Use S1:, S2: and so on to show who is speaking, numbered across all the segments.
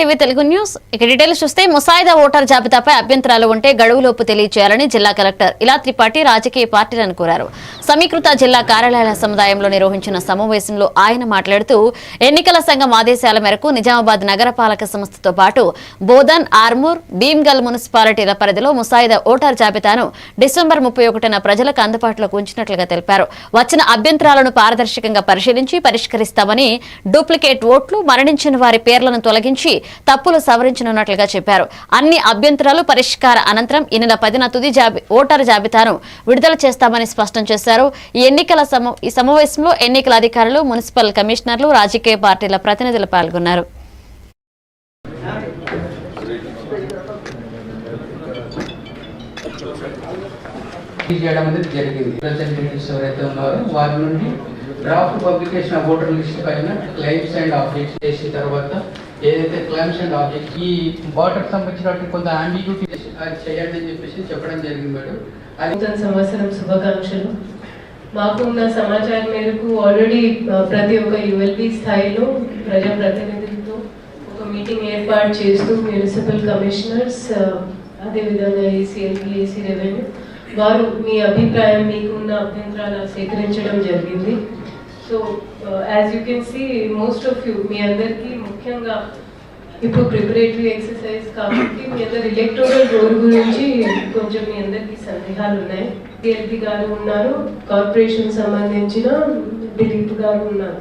S1: TV Telugu news. ఇక details చూస్తే ముసాయిదా ఓటర్ జాబితాపై అభ్యంతరాలు ఉంటే గడువులోపు తెలియజేయాలని జిల్లా కలెక్టర్ ఇలా త్రిపాఠి రాజకీయ పార్టీలను కోరారు. సమీకృత జిల్లా కార్యాలయాల సముదాయంలో నిర్వహించిన సమావేశంలో ఆయన మాట్లాడుతూ ఎన్నికల సంఘం ఆదేశాల మేరకు నిజామాబాద్ నగరపాలక సంస్థతో పాటు బోధన్ ఆర్మూర్ భీమ్గల్ మున్సిపాలిటీల పరిధిలో ముసాయిదా ఓటర్ జాబితాను డిసెంబర్ ముప్పై ఒకటిన ప్రజలకు అందుబాటులోకి ఉంచినట్లుగా తెలిపారు. వచ్చిన అభ్యంతరాలను పారదర్శకంగా పరిశీలించి పరిష్కరిస్తామని డూప్లికేట్ ఓట్లు మరణించిన వారి పేర్లను తొలగించి తప్పులు సవరించనున్నట్లుగా చెప్పారు. అన్ని అభ్యంతరాలు పరిష్కార అనంతరం ఈ నెల పదిన తుది జాబి ఓటర్ జాబితాను విడుదల చేస్తామని స్పష్టం చేశారు. ఈ ఎన్నికల ఈ సమావేశంలో ఎన్నికల అధికారులు మున్సిపల్ కమిషనర్లు రాజకీయ పార్టీల ప్రతినిధులు పాల్గొన్నారు.
S2: చేయడం అనేది జరిగింది. రిప్రజెంటేటివ్స్ ఎవరైతే ఉన్నారో వారి నుండి draft publication of voter list పైన క్లెయిమ్స్ అండ్ ఆబ్జెక్ట్స్ చేసిన తర్వాత ఏదైతే క్లైమ్స్ అండ్ ఆబ్జెక్ట్స్ ఈ బాటర్ సంబంధించినటువంటి కొంత అంబిగ్యూటీ అది చేయండి అని చెప్పేసి చెప్పడం జరిగింది మేడం. అది
S3: నూతన సంవత్సరం శుభాకాంక్షలు. మాకు ఉన్న సమాచారం మేరకు ఆల్రెడీ ప్రతి ఒక్క యుఎల్బి స్థాయిలో ప్రజాప్రతినిధులతో ఒక మీటింగ్ ఏర్పాటు చేస్తూ మున్సిపల్ కమిషనర్స్ అదేవిధంగా ఏసీఎల్పి ఏసీ రెవెన్యూ వారు మీ అభిప్రాయం మీకున్న అభ్యంతరాలు సేకరించడం జరిగింది. So as you can see most of you మీ అందరికీ ముఖ్యంగా ఇప్పుడు ప్రిపరేటరీ ఎక్సర్సైజ్ కాబట్టి మీ అందరు ఎలక్టోరల్ రోల్ గురించి కొంచెం మీ అందరికీ సందేహాలు ఉన్నాయి. డిఎల్పి గారు ఉన్నారు కార్పొరేషన్ సంబంధించిన దిలీప్ గారు ఉన్నారు.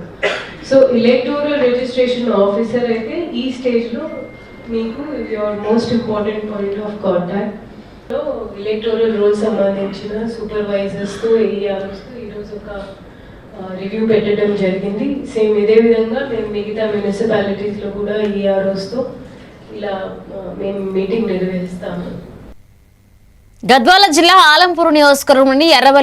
S3: సో ఎలక్టోరల్ రిజిస్ట్రేషన్ ఆఫీసర్ అయితే ఈ స్టేజ్లో మీకు your most important point of contact electoral roll సంబంధించిన సూపర్వైజర్స్తో ఈరోజు ఒక రివ్యూ పెట్టడం జరిగింది. సేమ్ ఇదే విధంగా మేము మిగతా మున్సిపాలిటీస్లో కూడా ఈఆర్ఓస్తో ఇలా మేము మీటింగ్ నిర్వహిస్తాము.
S1: గద్వాల జిల్లా ఆలంపూర్ నియోజకవర్గంలోని ఎర్రవల్లి